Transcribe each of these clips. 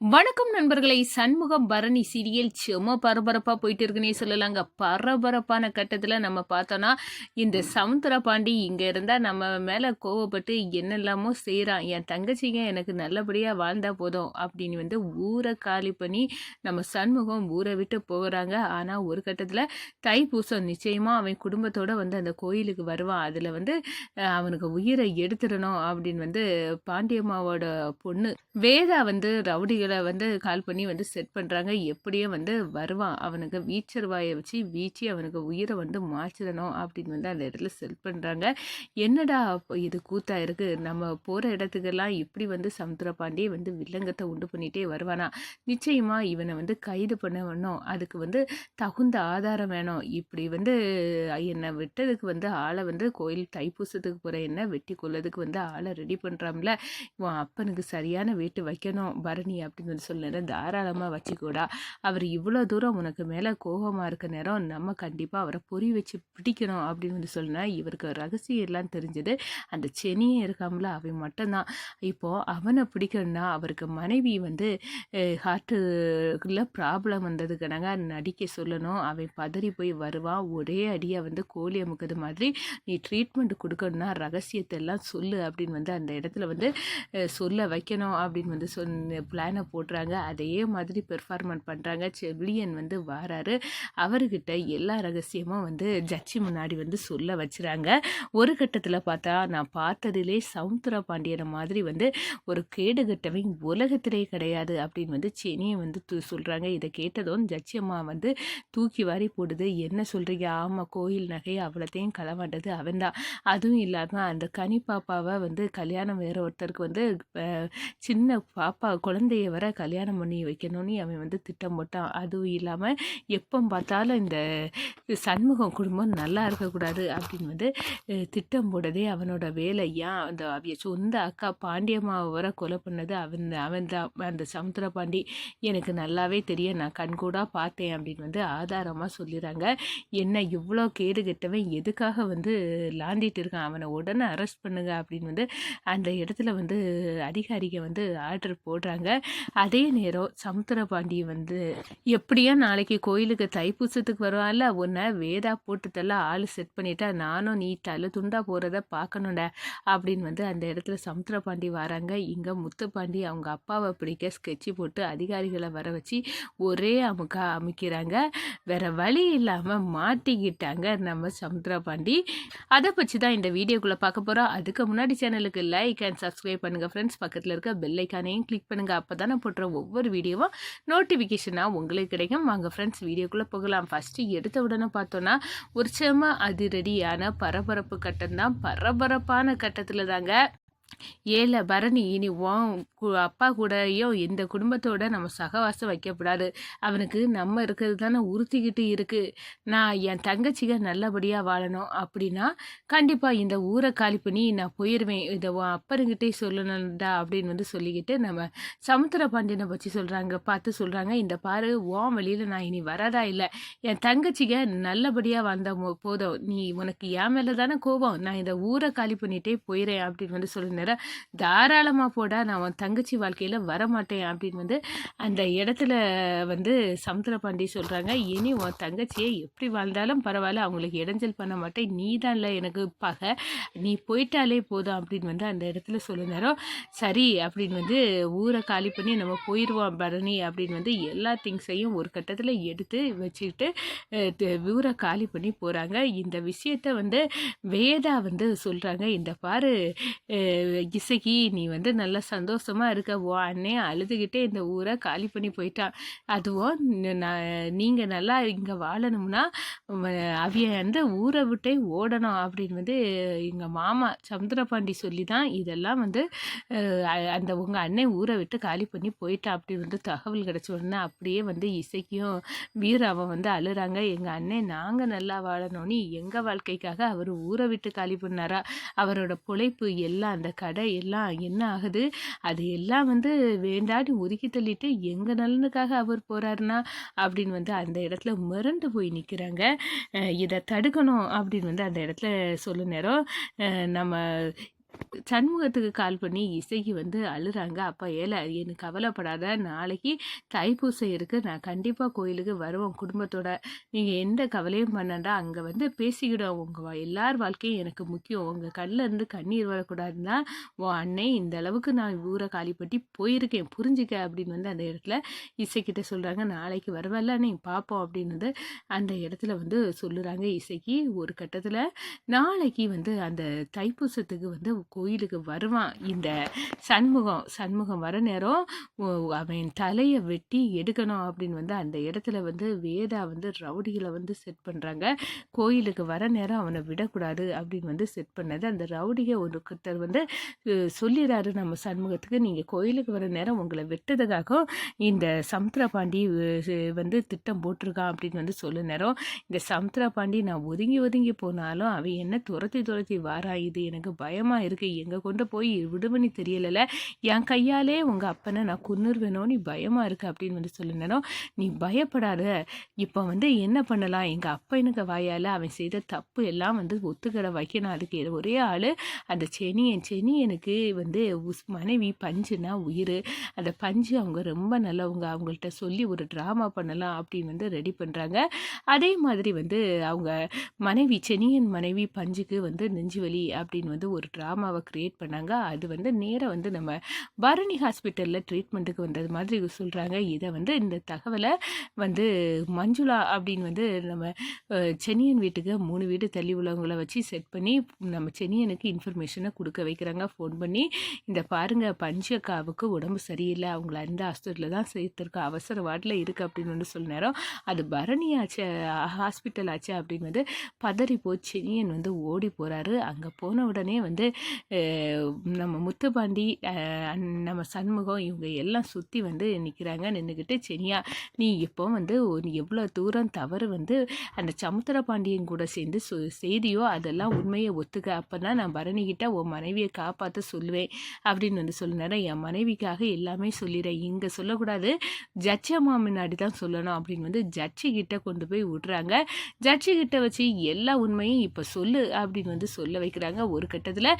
வணக்கம் நண்பர்களை. சண்முகம் பரணி சீரியல் சும்மா பரபரப்பாக போயிட்டு இருக்குன்னே சொல்லலாங்க. பரபரப்பான கட்டத்தில் நம்ம பார்த்தோன்னா இந்த சமுத்திர பாண்டி இங்கே இருந்தால் நம்ம மேலே கோவப்பட்டு என்னெல்லாமோ செய்கிறான் என் தங்கச்சிங்க எனக்கு நல்லபடியாக வாழ்ந்தால் போதும் அப்படின்னு வந்து ஊரை காலி பண்ணி நம்ம சண்முகம் ஊரை விட்டு போகிறாங்க ஆனால் ஒரு கட்டத்தில் தைப்பூசம் நிச்சயமாக அவன் குடும்பத்தோடு வந்து அந்த கோயிலுக்கு வருவான். அதில் வந்து அவனுக்கு உயிரை எடுத்துடணும் அப்படின்னு வந்து பாண்டியம்மாவோட பொண்ணு வேதா வந்து ரவுடிகள் வீச்சரை வந்து கால் பண்ணி வந்து செட் பண்ணுறாங்க எப்படியோ வந்து வருவான். அவனுக்கு வீச்சர் வாயை வச்சு வீச்சு அவனுக்கு உயிரை வந்து மாற்றிடணும் அப்படின்னு வந்து அந்த இடத்துல செட் பண்ணுறாங்க என்னடா இது கூத்தா இருக்குது நம்ம போகிற இடத்துக்கெல்லாம் இப்படி வந்து சமுத்திரபாண்டியே வந்து வில்லங்கத்தை உண்டு பண்ணிகிட்டே வருவானா? நிச்சயமாக இவனை வந்து கைது பண்ண வேணும். அதுக்கு வந்து தகுந்த ஆதாரம் வேணும். இப்படி வந்து என்னை விட்டதுக்கு வந்து ஆளை வந்து கோயில் தைப்பூசத்துக்கு போகிற என்ன வெட்டி கொள்ளதுக்கு வந்து ஆளை ரெடி பண்ணுறாம்ல இவன் அப்பனுக்கு சரியான வீட்டு வைக்கணும். பரணி அப்படி அப்படின்னு சொல்ல நேரம் தாராளமாக வச்சுக்கூடா. அவர் இவ்வளோ தூரம் உனக்கு மேலே கோபமாக இருக்க நேரம் நம்ம கண்டிப்பாக அவரை பொறி வச்சு பிடிக்கணும் அப்படின்னு வந்து சொன்னால் இவருக்கு ரகசியம் எல்லாம் தெரிஞ்சது. அந்த செனியே இருக்காமல அவன் மட்டும்தான். இப்போது அவனை பிடிக்கணும்னா அவருக்கு மனைவி வந்து ஹார்ட்டுக்குள்ள ப்ராப்ளம் வந்ததுக்கு நடிக்க சொல்லணும். அவன் பதறி போய் வருவான். ஒரே அடியாக வந்து கோழி அமுக்குது மாதிரி நீ ட்ரீட்மெண்ட் கொடுக்கணும்னா ரகசியத்தை எல்லாம் சொல்லு அப்படின்னு வந்து அந்த இடத்துல வந்து சொல்ல வைக்கணும் அப்படின்னு வந்து சொன்ன பிளானை போடுறாங்க. அதே மாதிரி பெர்ஃபார்மன்ட் பண்ணுறாங்க செவிலியன் வந்து வராரு. அவர்கிட்ட எல்லா ரகசியமும் வந்து ஜட்ஜி முன்னாடி வந்து சொல்ல வச்சுறாங்க. ஒரு கட்டத்தில் பார்த்தா நான் பார்த்ததிலே சமுத்திர பாண்டியனை மாதிரி வந்து ஒரு கேடு கட்டவன் உலகத்திலே கிடையாது அப்படின்னு வந்து செனியை வந்து சொல்கிறாங்க இதை கேட்டதும் ஜட்ஜி அம்மா வந்து தூக்கி வாரி போடுது. என்ன சொல்கிறீங்க ஆமாம் கோயில் நகை அவ்வளோத்தையும் களவாண்டது அவன்தான் அதுவும் இல்லாமல் அந்த கனி பாப்பாவை வந்து கல்யாணம் வேற ஒருத்தருக்கு வந்து சின்ன பாப்பா குழந்தைய அவரை கல்யாணம் பண்ணி வைக்கணும்னு அவன் வந்து திட்டம் போட்டான். அதுவும் இல்லாமல் எப்போ பார்த்தாலும் இந்த சண்முகம் குடும்பம் நல்லா இருக்கக்கூடாது அப்படின்னு வந்து திட்டம் போடதே அவனோட வேலை. ஏன்? அந்த அவிய சொந்த அக்கா பாண்டியம்மாவை வர கொலை பண்ணது அவன் அவன் தான். அந்த சமுத்திர பாண்டி எனக்கு நல்லாவே தெரியும் நான் கண்கூடாக பார்த்தேன் அப்படின்னு வந்து ஆதாரமாக சொல்லிடுறாங்க. என்ன இவ்வளோ கேடு கெட்டவன் எதுக்காக வந்து லாண்டிட்டு இருக்கான்? அவனை உடனே அரெஸ்ட் பண்ணுங்க அப்படின்னு வந்து அந்த இடத்துல வந்து அதிகாரிகள் வந்து ஆர்டர் போடுறாங்க. அதே நேரம் சமுத்திரபாண்டி வந்து எப்படியோ நாளைக்கு கோயிலுக்கு தைப்பூசத்துக்கு வருவான்ல உன்னை வேதா போட்டுத்தெல்லாம் ஆள் செட் பண்ணிட்டா நானும் நீ தலை துண்டா போகிறத பார்க்கணும்ட அப்படின்னு வந்து அந்த இடத்துல சமுத்திரபாண்டி வராங்க. இங்கே முத்துப்பாண்டி அவங்க அப்பாவை பிடிக்க ஸ்கெட்சி போட்டு அதிகாரிகளை வர வச்சு ஒரே அமுக்கா அமைக்கிறாங்க. வேற வழி இல்லாமல் மாட்டிக்கிட்டாங்க நம்ம சமுத்திரபாண்டி. அதை பற்றி தான் இந்த வீடியோக்குள்ளே பார்க்க போகிறோம் அதுக்கு முன்னாடி சேனலுக்கு லைக் அண்ட் சப்ஸ்கிரைப் பண்ணுங்கள் ஃப்ரெண்ட்ஸ் பக்கத்தில் இருக்க பெல் ஐக்கானையும் கிளிக் பண்ணுங்கள் அப்போ தான் போடுற ஒவ்வொரு வீடியோவும் நோட்டிஃபிகேஷனாக உங்களுக்கு கிடைக்கும். வாங்க ஃப்ரெண்ட்ஸ் வீடியோக்குள்ளே போகலாம். ஃபஸ்ட்டு எடுத்த உடனே பார்த்தோன்னா ஒரு அதிரடியான பரபரப்பு கட்டம் தான் பரபரப்பான கட்டத்தில் தாங்க ஏல பரணி இனி உன் அப்பா கூடயும் இந்த குடும்பத்தோட நம்ம சகவாசம் வைக்கக்கூடாது அவனுக்கு நம்ம இருக்கிறது தானே உறுத்திக்கிட்டு இருக்குது நான் என் தங்கச்சிக நல்லபடியாக வாழணும். அப்படின்னா கண்டிப்பாக இந்த ஊரை காலி பண்ணி நான் போயிடுவேன் இதை உன் அப்பருங்கிட்டே சொல்லணும்டா அப்படின்னு வந்து சொல்லிக்கிட்டு நம்ம சமுத்திர பாண்டியனை பற்றி சொல்கிறாங்க பார்த்து சொல்கிறாங்க இந்த பாரு ஓன் வழியில் நான் இனி வரதா இல்லை. என் தங்கச்சிக நல்லபடியாக வந்த போதும். நீ உனக்கு என் மேலே தானே கோபம். நான் இந்த ஊரை காலி பண்ணிகிட்டே போயிடுறேன் அப்படின்னு வந்து சொல்லுங்க. தாராளமாக போட நான் உன் தங்கச்சி வாழ்க்கையில் வரமாட்டேன் அப்படின்னு வந்து அந்த இடத்துல வந்து சமுத்திரபாண்டி சொல்கிறாங்க இனி உன் தங்கச்சியை எப்படி வாழ்ந்தாலும் பரவாயில்ல அவங்களுக்கு இடைஞ்சல் பண்ண மாட்டேன். நீ தான் இல்லை எனக்கு பகை. நீ போயிட்டாலே போதும் அப்படின்னு வந்து அந்த இடத்துல சொல்லுனாரோ சரி அப்படின்னு வந்து ஊரை காலி பண்ணி நம்ம போயிடுவோம் பரணி அப்படின்னு வந்து எல்லா திங்ஸையும் ஒரு கட்டத்தில் எடுத்து வச்சுக்கிட்டு ஊரை காலி பண்ணி போகிறாங்க இந்த விஷயத்த வந்து வேதா வந்து சொல்கிறாங்க இந்த பாரு இசைக்கு நீ வந்து நல்லா சந்தோஷமாக இருக்க. ஓ அண்ணே அழுதுகிட்டே இந்த ஊரை காலி பண்ணி போயிட்டான். அதுவும் நான் நீங்கள் நல்லா இங்கே வாழணும்னா அவிய அந்த ஊரை விட்டே ஓடணும் அப்படின்னு வந்து எங்கள் மாமா சந்திரபாண்டி சொல்லி தான் இதெல்லாம் வந்து அந்த உங்கள் அண்ணன் ஊரை விட்டு காலி பண்ணி போயிட்டா அப்படின்னு வந்து தகவல் கிடச்ச உடனே அப்படியே வந்து இசைக்கும் வீராவும் வந்து அழுறாங்க. எங்கள் அண்ணன் நாங்கள் நல்லா வாழணும்னு எங்கள் வாழ்க்கைக்காக அவர் ஊரை விட்டு காலி பண்ணாரா? அவரோட பொழைப்பு எல்லாம் அந்த கடை எல்லாம் என்ன ஆகுது? அது எல்லாம் வந்து வேண்டாடி ஒதுக்கி தள்ளிட்டு எங்கள் நலனுக்காக அவர் போகிறாருனா அப்படின்னு வந்து அந்த இடத்துல மிரண்டு போய் நிற்கிறாங்க இதை தடுக்கணும் அப்படின்னு வந்து அந்த இடத்துல சொல்ல நேரம் நம்ம சண்முகத்துக்கு கால் பண்ணி இசைக்கு வந்து அழுறாங்க. அப்பா ஏல எனக்கு கவலைப்படாத. நாளைக்கு தைப்பூசம் இருக்குது நான் கண்டிப்பாக கோயிலுக்கு வருவோம் குடும்பத்தோட. நீங்கள் எந்த கவலையும் பண்ணண்டா அங்கே வந்து பேசிக்கிடும் உங்கள் எல்லார் வாழ்க்கையும் எனக்கு முக்கியம். உங்கள் கண்ணில் இருந்து கண்ணீர் வரக்கூடாதுன்னா உன் அன்னை இந்த அளவுக்கு நான் ஊரை காலிப்பட்டி போயிருக்கேன். புரிஞ்சுக்க அப்படின்னு வந்து அந்த இடத்துல இசைக்கிட்ட சொல்கிறாங்க நாளைக்கு வரவல்ல நீ பார்ப்போம் அப்படின்னு அந்த இடத்துல வந்து சொல்லுறாங்க இசைக்கு. ஒரு கட்டத்தில் நாளைக்கு வந்து அந்த தைப்பூசத்துக்கு வந்து கோயிலுக்கு வருவான். இந்த சண்முகம் சண்முகம் வர நேரம் அவன் தலையை வெட்டி எடுக்கணும் அப்படின்னு வந்து அந்த இடத்துல வந்து வேதா வந்து ரவுடிகளை வந்து செட் பண்ணுறாங்க கோயிலுக்கு வர நேரம் அவனை விடக்கூடாது அப்படின்னு வந்து செட் பண்ணது. அந்த ரவுடியை ஒருத்தர் வந்து சொல்லிடுறாரு நம்ம சண்முகத்துக்கு நீங்கள் கோயிலுக்கு வர நேரம் உங்களை வெட்டதுக்காக இந்த சமுத்திரபாண்டி வந்து திட்டம் போட்டிருக்கான் அப்படின்னு வந்து சொல்ல நேரம். இந்த சமுத்திரபாண்டி நான் ஒதுங்கி ஒதுங்கி போனாலும் அவன் என்ன துரத்தி துரத்தி வாரா? இது எனக்கு பயமாக இருக்குது எங்கே கொண்டு போய் விடுவனி தெரியலை என் கையாலே உங்கள் அப்பனை நான் கொன்னுருவேனோ? நீ பயமாக இருக்கு அப்படின்னு வந்து சொல்லினோம் நீ பயப்படாத. இப்போ வந்து என்ன பண்ணலாம்? எங்கள் அப்பனுக்கு வாயால் அவன் செய்த தப்பு எல்லாம் வந்து ஒத்துக்கிற வைக்கணும் அதுக்கு ஒரே ஆள். அந்த செனியன் செனியனுக்கு வந்து உஸ் மனைவி பஞ்சுனா உயிர். அந்த பஞ்சு அவங்க ரொம்ப நல்லவங்க. அவங்கள்ட்ட சொல்லி ஒரு ட்ராமா பண்ணலாம் அப்படின்னு வந்து ரெடி பண்ணுறாங்க அதே மாதிரி வந்து அவங்க மனைவி செனியன் மனைவி பஞ்சுக்கு வந்து நெஞ்சுவலி அப்படின்னு வந்து ஒரு ட்ராமா ட்ராமாவை க்ரியேட் பண்ணாங்க. அது வந்து நேராக வந்து நம்ம பரணி ஹாஸ்பிட்டலில் ட்ரீட்மெண்ட்டுக்கு வந்தது மாதிரி சொல்கிறாங்க இதை வந்து இந்த தகவலை வந்து மஞ்சுளா அப்படின்னு வந்து நம்ம சென்னியன் வீட்டுக்கு மூணு வீடு தள்ளி உள்ளவங்கள வச்சு செட் பண்ணி நம்ம சென்னியனுக்கு இன்ஃபர்மேஷனை கொடுக்க வைக்கிறாங்க. ஃபோன் பண்ணி இந்த பாருங்கள் பஞ்சக்காவுக்கு உடம்பு சரியில்லை. அவங்கள அந்த ஹாஸ்பிட்டலில் தான் சேர்த்துருக்கோம் அவசர வார்டில் இருக்குது அப்படின்னு வந்து சொல்ல நேரம் அது பரணி ஆச்சு ஹாஸ்பிட்டல் ஆச்சு அப்படின்னு வந்து பதறி போய் சென்னியன் வந்து ஓடி போகிறாரு அங்கே போன உடனே வந்து நம்ம முத்துப்பாண்டி நம்ம சண்முகம் இவங்க எல்லாம் சுற்றி வந்து நிற்கிறாங்க நின்றுக்கிட்டு செனியா நீ இப்போ வந்து எவ்வளோ தூரம் தவறு வந்து அந்த சமுத்திர பாண்டியன் கூட சேர்ந்து செய்தியோ அதெல்லாம் உண்மையை ஒத்துக்க அப்போ தான் நான் பரணிக்கிட்ட உன் மனைவியை காப்பாற்ற சொல்லுவேன் அப்படின்னு வந்து சொல்லினார. என் மனைவிக்காக எல்லாமே சொல்லிடுறேன் இங்கே சொல்லக்கூடாது ஜட்ஜி அம்மா முன்னாடி தான் சொல்லணும் அப்படின்னு வந்து ஜட்ஜி கிட்ட கொண்டு போய் விட்றாங்க. ஜட்ஜி கிட்ட வச்சு எல்லா உண்மையும் இப்போ சொல்லு அப்படின்னு வந்து சொல்ல வைக்கிறாங்க. ஒரு கட்டத்தில்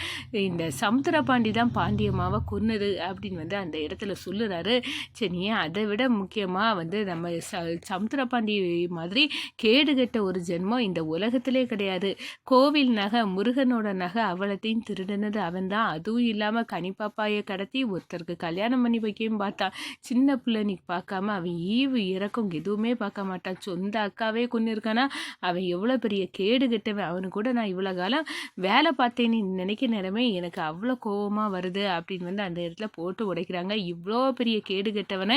இந்த சமுத்திரபாண்டி தான் பாண்டியம்மாவை கொன்னது அப்படின்னு வந்து அந்த இடத்துல சொல்லுறாரு. சரி அதை விட முக்கியமாக வந்து நம்ம ச சமுத்திரபாண்டி மாதிரி கேடுகட்ட ஒரு ஜென்மம் இந்த உலகத்திலே கிடையாது. கோவில் நகை முருகனோட நகை அவளத்தையும் திருடினது அவன் தான். அதுவும் இல்லாமல் கனிப்பாப்பாயை கடத்தி ஒருத்தருக்கு கல்யாணம் பண்ணி வைக்கவும் பார்த்தான் சின்ன பிள்ளை நீ பார்க்காம அவன் ஈவு இறக்கம் எதுவுமே பார்க்க மாட்டான். சொந்த அக்காவே கொண்டு இருக்கானா அவன் எவ்வளோ பெரிய கேடு கெட்டவன். அவனு கூட நான் இவ்வளோ காலம் வேலை பார்த்தேன்னு நினைக்க இருந்தாலுமே எனக்கு அவ்வளோ கோபமாக வருது அப்படின்னு வந்து அந்த இடத்துல போட்டு உடைக்கிறாங்க. இவ்வளோ பெரிய கேடு கெட்டவனை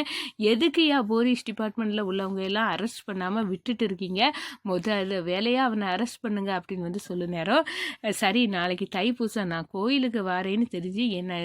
எதுக்கு யா போலீஸ் டிபார்ட்மெண்ட்டில் உள்ளவங்க எல்லாம் அரெஸ்ட் பண்ணாமல் விட்டுட்டு இருக்கீங்க? முதல் வேலையாக அவனை அரெஸ்ட் பண்ணுங்க அப்படின்னு வந்து சொல்லு நேரம் சரி நாளைக்கு தைப்பூசம் நான் கோயிலுக்கு வரேன்னு தெரிஞ்சு என்னை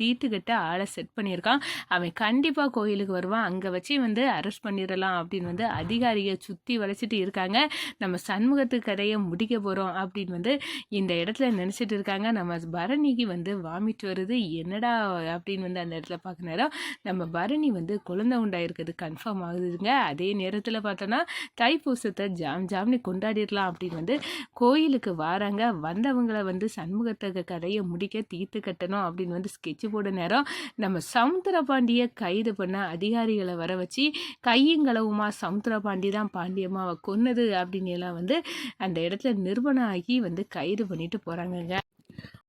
தீர்த்துக்கிட்ட ஆளை செட் பண்ணியிருக்கான். அவன் கண்டிப்பாக கோயிலுக்கு வருவான். அங்கே வச்சு வந்து அரெஸ்ட் பண்ணிடலாம் அப்படின்னு வந்து அதிகாரியை சுற்றி வளைச்சிட்டு இருக்காங்க. நம்ம சண்முகத்து கதையை முடிக்க போகிறோம் அப்படின்னு வந்து இந்த இடத்துல நினச்சிட்டு இருக்காங்க. நம்ம பரணிக்கு வந்து வாமிட் வருது. என்னடா அப்படின்னு வந்து அந்த இடத்துல பார்க்க நேரம் நம்ம பரணி வந்து குழந்தை உண்டாயிருக்கிறது கன்ஃபார்ம் ஆகுதுங்க. அதே நேரத்தில் பார்த்தோன்னா தைப்பூசத்தை ஜாம் ஜாம்னு கொண்டாடிடலாம் அப்படின்னு வந்து கோயிலுக்கு வராங்க. வந்தவங்களை வந்து சண்முகத்தை கதையை முடிக்க தீர்த்து கட்டணும் அப்படின்னு வந்து ஸ்கெட்சு போட நேரம் நம்ம சமுத்திர பாண்டியை கைது பண்ண அதிகாரிகளை வர வச்சு கையங்களவுமா சமுத்திரபாண்டி தான் பாண்டியம்மாவை கொன்னது அப்படின்னு எல்லாம் வந்து அந்த இடத்துல நிறுவனம் ஆகி வந்து கைது பண்ணிட்டு போகிறாங்கங்க